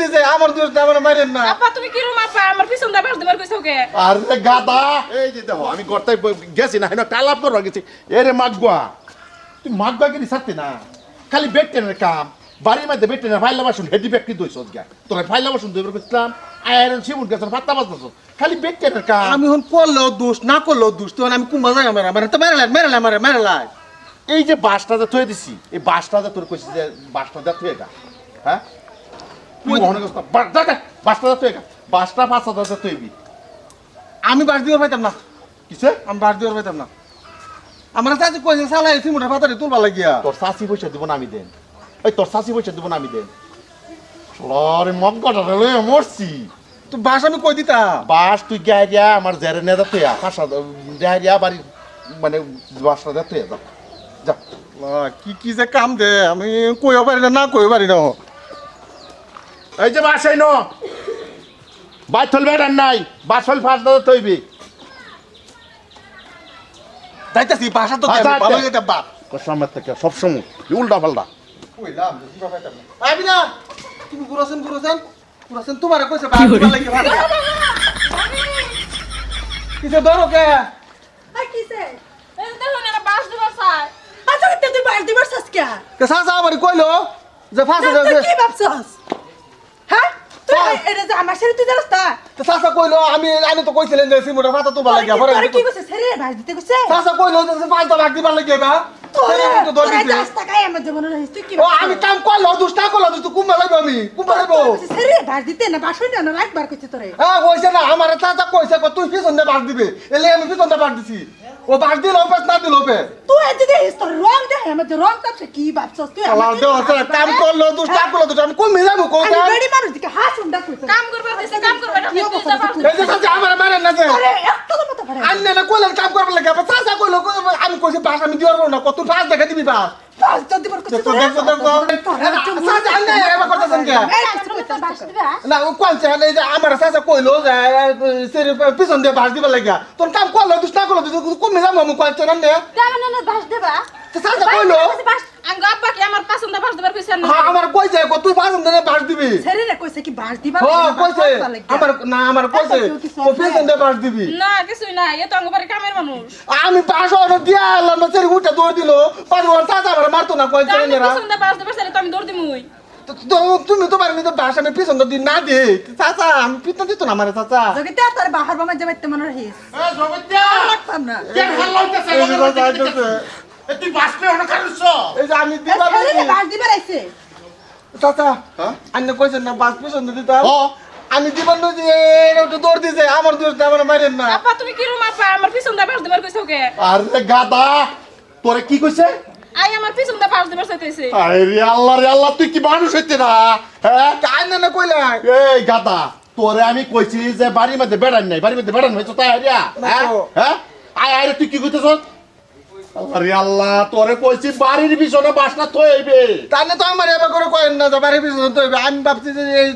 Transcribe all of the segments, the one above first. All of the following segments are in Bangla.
দিছে আমার দোষ আমার মারেন না। আপা তুমি কি রুম আপা? আমার পিছন দা বাস দেবার কইছো কে আরে গাদা এই যে দেখো আমি গর্তায় গেছি না হেন টালাপ করবা গেছি। এরে মাগুয়া তুই মাগুয়া গেলি সাথে না? খালি বেড টেনের কাম। বাড়ির মধ্যে বেড টেনের ফাইলা বাসুন হেডি ব্যাগ কি দইছ গা তোর ফাইলা বাসুন দইবার কইছিলাম আয়রন সিমুন গেছ ফাত্তা বাস খালি বেড টেনের কাম। আমি হন করলেও দোষ না করলেও দোষ তো আমি কুম্বা যাই আমার আমার তো মেরে মেরে লাই মারে এই যে বাসটা যে থয়ে দিছি এই বাসটা যে তোর কইছিস যে বাসটা যা থয়ে গা হ্যাঁ? তুই মনে করছ বাসটা যা থয়ে গা বাসটা পাঁচ হাজার আমি বাস দিবার পাইতাম না। কিসে? আমি বাস দিবার পাইতাম না। আমার চাচি কইছে সালাই সিমুটা ফাতারে তুলবা লাগিয়া। তোর শাশি পয়সা দিব না আমি দেন। ওই তোর শাশি পয়সা দিব না আমি দেন। লরে মগ্গটা লয়ে মরছি। তো বাস আমি কই দিতাম? বাস তুই গায়ে দিয়া আমার জেরে নেদা তুই গায়ে দিয়া বাড়ি মানে বাসটা দে তুই যা। যা কি কি যে কাম দে আমি কইও পারি না না কইও পারি না। এই যে বাস এই ন। বাই থল বেড়ান নাই বাস হল ফাঁস দাদা তৈবি যাইতাছি বাসা তো ভালো। যেটা বাপ। সামনে থেকে সবসময় উল্টা পাল্টা। কইলাম যে দিবা পাইতাম না না তুমি গুরোছেন গুরোছেন গুরোছেন তোমারে কইছে বাস দিবা লাগি ভাত কিছে ধরো কে? আর কিসে? এই দেখুন এটা বাস দেবার চাই আচ্ছা, তুই বাস দিবার চাস কে? কে সাসা আমারে কইলো যে ফাঁসে যাবে কি ভাবছস? তুই। এটা যে আমার সাথে তুই জানিস না? তো সাসা কইলো আমি আমি তো কইছিলেন যে সিমুটা ফাতা তুলবা তোরে লাগিয়া কি- পরে তোরে কি কইছে? ছেড়ে বাস দিতে কইছে? সাসা কইলো যে ফাঁসটা ভাগ দিবা লাগিয়া বা তোরে- তো ধর তোরে দিছে দশ টাকায় আমার জীবনে রহিস, তুই কি ও ভাবছস? আমি কাম করল দুষ্টা করল দুষ্ট কুম্বা লাগবে আমি কুম্বা লাগবো ছেড়ে বাস দিতে না, বাস না, রাখবার কইছে তোরে। হ্যাঁ কইছে না আমার চাচা কইছে কই তুই পিছন দিয়ে বাস দিবে এলে আমি পিছন দিয়ে বাস দিছি ও বাস দিল ওপেস না দিল ওপে তুই এত দেখিস, তোর রং দে আমার যে রং তাপছে, কি ভাবছস? তুই আমার আল্লাহ আছে? কাম করল দুষ্টা করল দুষ্টা আমি কমে যাব আমি কোথায় বেড়ি মানুষ দিকে হাস উন্ডা কইছে। কাম করবার দিছে কাম করবে না কি তুই অবস্থা যা বাস তুই? এই যে চাচা আমার মারে না যে আরে মতো করে। আন্নে না কইলেন কাম করবে লাগে চাচা কইলো কই- আমি কইছি বাস আমি দিওর না কত বাস দেখা দিবি বাস আমার চাচা কইলো পিছন দিয়ে বাস দিবা লাগিয়া। তোর কাম করল দুষ্টা করল কমে যাব আমি কোনছে না? বাস চাচা কইলো? বাস আঙ্গ আব্বা কি আমার পছন্দ বাস দেবার কইছেন না হ্যাঁ আমার কইছে কই তুই পাঁচ দিনে বাস দিবি। ছেড়ে রে কইছে কি বাস দিবা? হ্যাঁ না, বাস কইছে দিবা লাগিয়া। আমার না আমার কইছে আচ্ছা, তুই কিছু ও পিছন বাস দিবি। না কিছুই না এ তো আঙ্গ বাড়ি কামের মানুষ। আমি অর্ডার দিয়া না উঠে দৌড় দিল। চাচা আমার মারতো না কইছে আমি বাস দেবার তো আমি দৌড় দিমুই। তো- তো- তুমি তো পারবি তো বাস আমি পিছন দিন না দে চাচা আমি পিছন দিত না আমার চাচা। তোর বাহার বামা যাবে মনে না। তুই বাসলে অনেক কারুছ এই যে আমি বাস দিবার আইছে। চাচা হ্যাঁ? কইছেন না বাস পিছন দিতাম ও আমি দিবার নদী একটু দৌড় দিছে আমার দোষ না, আমার মারেন না। আপা তুমি কি রুম আপা? আমার পিছন দা বাস দেবার কইছো কে আরে গাদা তোরে কি কইছে? আই আমার পিছন দা বাস দেবার চাইতেছে। আরে আল্লাহ রে আল্লাহ তুই কি মানুষ হইতে না? হ্যাঁ? আন্নে না কইলা? এই গাদা তোরে আমি কইছি যে বাড়ির মধ্যে বেড়ান নাই বাড়ির মধ্যে বেড়ান হয়েছে তাই হ্যাঁ। হ্যাঁ? আয় আরে তুই কি কইতেছ আরে আল্লাহ তোরে কইছি বাড়ির পিছনে বাসনা তাহলে তো আমার এবার করে কয়েন না যাবার পিছন তো আমি ভাবছি যে এই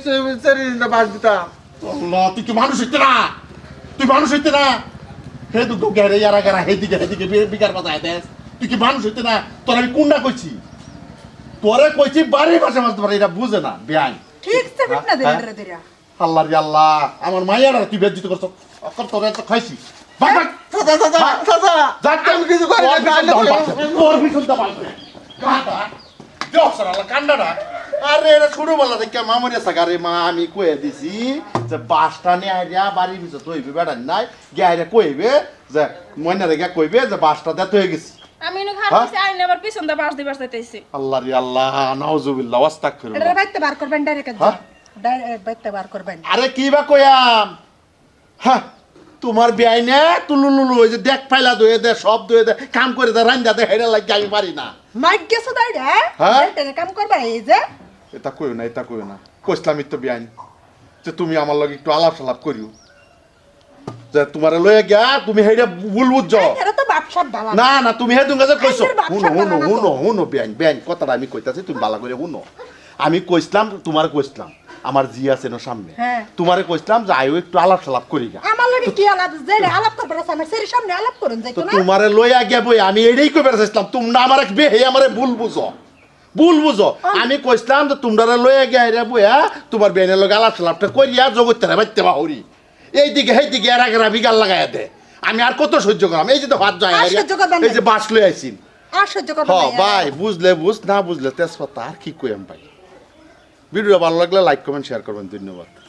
সেরি বাস দিতাম। আল্লাহ তুই কি মানুষ হইতে না? তুই মানুষ হইতে না? হে দুটো গেরে ইয়ারা গেরা হেদিকে হেদিকে বি- বিকার বাজায় দেস তুই কি মানুষ হইতে না? তোর আমি কোনটা কইছি। তোরে কইছি বাড়ির পাশে মাসতে পারে এটা বুঝে না বেআই ঠিক না হ্যাঁ? দে আল্লাহ রে আল্লাহ আমার মাইয়ারা তুই বেজ্জিত করছ? অকর তোরে তো খাইছি। চাচা চাচা চাচা যাক আমি কিছু করি না, আন্নে কইলো। তোর পিছন দা বালছে কাঁটা দেওসর আল্লাহ কান্ডাটা আরে এটা ছোট বেলা থেকে মামুরিয়া সাগারে মা আমি কয়ে দিছি যে বাসটা নিয়ে আইয়া বাড়ির ভিতর তৈবে বেড়ান নাই গিয়ে কইবে যে ময়না রেখা কইবে যে বাসটা দে তৈয়ে গেছি। আমি এনে ঘর হ্যাঁ? দিছি আইন পিছন দা বাস দেবার চাইতেছে আল্লাহ রে আল্লাহ নাউজুবিল্লাহ এটা বাইতে বার করবেন ডাইরেক্ট হ্যাঁ? ডাইরেক্ট বাইতে বার করবেন। আরে কি বা কয়াম হ্যাঁ? তোমার বিয়াই না তুলুলুলু ওই যে দেখ ফাইলা দয়ে দে সব দয়ে দে কাম করে দে রান্দা দে হেডে লাগে আমি পারি না। মাইক গেছো দাইড়ে হ্যাঁ? কাম করবা এই যে। এটা কইও না এটা কইও না। কইসলাম তো বিয়াইন যে তুমি আমার লগে একটু আলাপ সালাপ করিও। যে তোমার লয়ে গিয়া তুমি হেডে ভুল বুঝছ। না। না তুমি হেদু যে কইছো। হুনো হুনো। হুনো হুনো বিয়াইন বিয়াইন কথাটা আমি কইতাছি তুমি ভালো করে হুনো। আমি কইসলাম তোমার কইসলাম আমার জি আছে না সামনে। হ্যাঁ। তোমারে কইসলাম যে আয়ো একটু আলাপ সালাপ করি গা আমার লাগে কি আলাপ? যে আলাপ করবার আছে আমার সেরি সামনে আলাপ করুন তো যাইতো না? তোমারে লইয়া গিয়া বই আমি এটাই কইবার চাইছিলাম তুমি না আমার বে হে আমারে ভুল বুঝো। ভুল বুঝো। আমি কইছিলাম যে তোমরা লয়ে গিয়ে রে বইয়া তোমার বেনের লগে আলাপ সালাপটা করিয়া জগৎ বাইতে বাহুরি। এই দিকে সেই দিকে এর আগে বিগাল লাগাইয়া দে। আমি আর কত সহ্য করলাম। এই যে তো হাত যায় আর সহ্য করবেন না। এই যে বাস লয়ে আইছি। আর সহ্য করবে হ না, ভাই বুঝলে বুঝ না বুঝলে তেজপাতা আর কি কইম ভাই? ভিডিও ভালো লাগলে লাইক কমেন্ট শেয়ার করবেন। ধন্যবাদ।